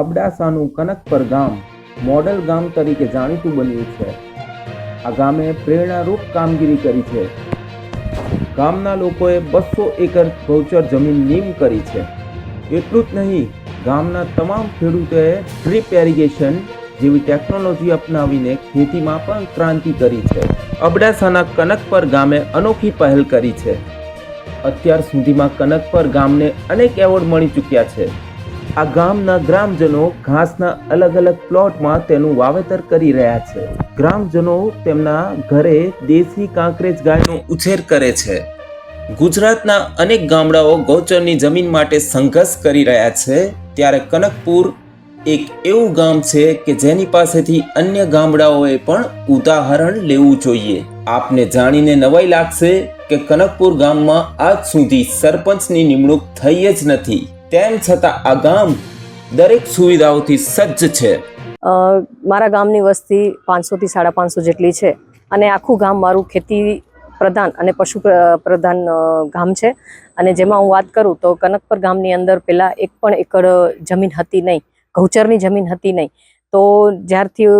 અબડાસાનું કનકપર ગામ મોડલ ગામ તરીકે જાણીતું બન્યું છે. આ ગામે પ્રેરણારૂપ કામગીરી કરી છે. ગામના લોકોએ બસો એકર ભૌચર જમીન નીમ કરી છે. એટલું જ નહીં, ગામના તમામ ખેડૂતોએ ડ્રીપ એરિગેશન જેવી ટેકનોલોજી અપનાવીને ખેતીમાં પણ ક્રાંતિ કરી છે. અબડાસાના કનકપર ગામે અનોખી પહેલ કરી છે. અત્યાર સુધીમાં કનકપર ગામને અનેક એવોર્ડ મળી ચૂક્યા છે. આ ગામના ગ્રામજનો ઘાસના અલગ અલગ પ્લોટમાં તેનું વાવેતર કરી રહ્યા છે. ગ્રામજનો તેમના ઘરે દેશી કાંકરેજ ગાયનો ઉછેર કરે છે. ગુજરાતના અનેક ગામડાઓ ગૌચરની જમીન માટે સંઘર્ષ કરી રહ્યા છે. ત્યારે કનકપુર એક એવું ગામ છે કે જેની પાસેથી અન્ય ગામડાઓએ પણ ઉદાહરણ લેવું જોઈએ. આપને જાણીને નવાઈ લાગશે કે કનકપુર ગામમાં આજ સુધી સરપંચની નિમણૂક થઈ જ નથી. તેમ છતાં આ ગામ દરેક સુવિધાઓથી સજ્જ છે. મારા ગામની વસ્તી પાંચસોથી સાડા પાંચસો જેટલી છે અને આખું ગામ મારું ખેતી પ્રધાન અને પશુ પ્રધાન ગામ છે. અને જેમાં હું વાત કરું તો કનકપર ગામની અંદર પહેલાં એક પણ એકડ જમીન હતી નહીં, ઘઉચરની જમીન હતી નહીં. તો જ્યારથી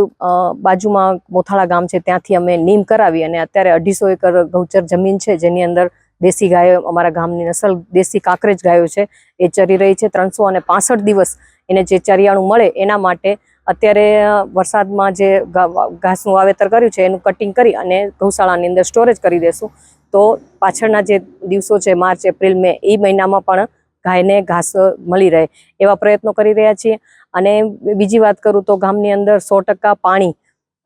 બાજુમાં મોથાળા ગામ છે ત્યાંથી અમે નીમ કરાવી અને અત્યારે અઢીસો એકર ગૌચર જમીન છે જેની અંદર દેશી ગાયો અમારા ગામની નસલ દેશી કાંકરેજ ગાયો છે. એ ચરી રહી છે ત્રણસો અને પાસઠ દિવસ. એને જે ચરિયાણું મળે એના માટે અત્યારે વરસાદમાં જે ઘાસનું વાવેતર કર્યું છે એનું કટિંગ કરી અને ગૌશાળાની અંદર સ્ટોરેજ કરી દેશું. તો પાછળના જે દિવસો છે, માર્ચ, એપ્રિલ, મે એ મહિનામાં પણ ગાયને ઘાસ મળી રહે એવા પ્રયત્નો કરી રહ્યા છીએ. અને બીજી વાત કરું તો ગામની અંદર સો પાણી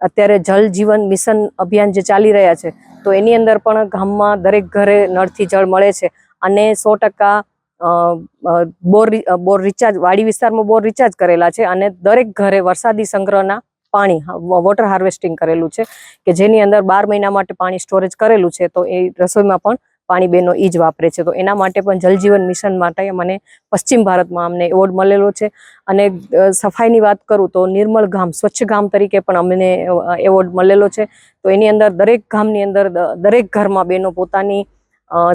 અત્યારે જલ જીવન મિશન અભિયાન જે ચાલી રહ્યા છે, તો એની અંદર પણ ગામમાં દરેક ઘરે નળથી જળ મળે છે અને સો ટકા બોર બોર રિચાર્જ વાડી વિસ્તારમાં બોર રિચાર્જ કરેલા છે અને દરેક ઘરે વરસાદી સંગ્રહના પાણી વોટર હાર્વેસ્ટિંગ કરેલું છે કે જેની અંદર બાર મહિના માટે પાણી સ્ટોરેજ કરેલું છે, તો એ રસોઈમાં પણ પાણી બેનો એ જ વાપરે છે. તો એના માટે પણ જલજીવન મિશન માટે મને પશ્ચિમ ભારતમાં અમને એવોર્ડ મળેલો છે. અને સફાઈની વાત કરું તો નિર્મળ ગામ, સ્વચ્છ ગામ તરીકે પણ અમને એવોર્ડ મળેલો છે. તો એની અંદર દરેક ગામની અંદર દરેક ઘરમાં બેનો પોતાની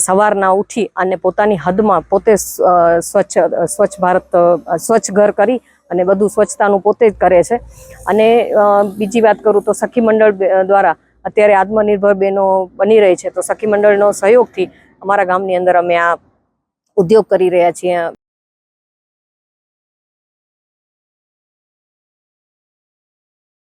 સવારના ઉઠી અને પોતાની હદમાં પોતે સ્વચ્છ સ્વચ્છ ભારત સ્વચ્છ ઘર કરી અને બધું સ્વચ્છતાનું પોતે જ કરે છે. અને બીજી વાત કરું તો સખી મંડળ દ્વારા અત્યારે આત્મનિર્ભર બહેનો બની રહી છે. તો સખી મંડળનો સહયોગથી અમારા ગામની અંદર અમે આ ઉદ્યોગ કરી રહ્યા છીએ.